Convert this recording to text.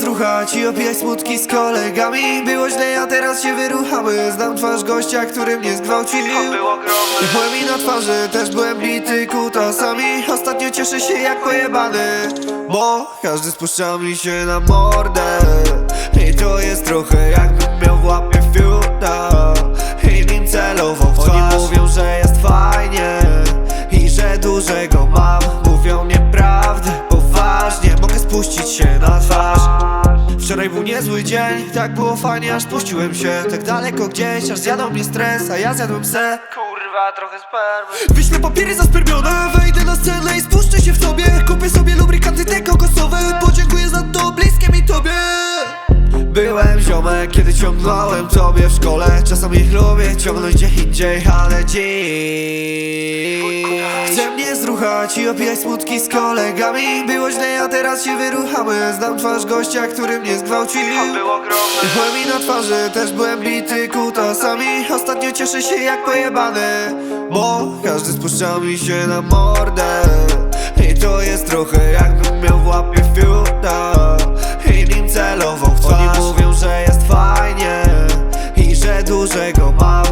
zruchać i opijać smutki z kolegami. Było źle, a teraz się wyruchamy. Znam twarz gościa, który mnie zgwałcił Byłem i na twarzy, też byłem bity kutasami. Ostatnio cieszę się jak pojebany Bo każdy spuszcza mi się na mordę. I to jest trochę jakbym miał w łapie fiuta. I nim celował w Oni mówią, że jest fajnie I że dużego mam. Mówią nieprawdę, poważnie. Mogę spuścić się na twarz Wczoraj był niezły dzień, tak było fajnie, aż puściłem się. Tak daleko gdzieś, aż zjadał mnie stres, a ja zjadłem se. Kurwa, trochę spermy. Wyślę papiery zaspermione, wejdę na scenę i spuszczę się w tobie. Kupię sobie lubrykanty te kokosowe, podziękuję za to bliskie mi tobie. Byłem ziomek, kiedy ciągnąłem tobie w szkole. Czasami ich lubię ciągnąć gdzie indziej, ale dziś kochać i opijać smutki z kolegami. Było źle, a teraz się wyruchamy Znam twarz gościa, który mnie zgwałcił Byłem mi na twarzy, też byłem bity kutasami. Ostatnio cieszę się jak pojebany. Bo każdy spuszczał mi się na mordę. I to jest trochę jakbym miał w łapie fiuta. I nim celował w twarz. Oni mówią, że jest fajnie I że dużego mało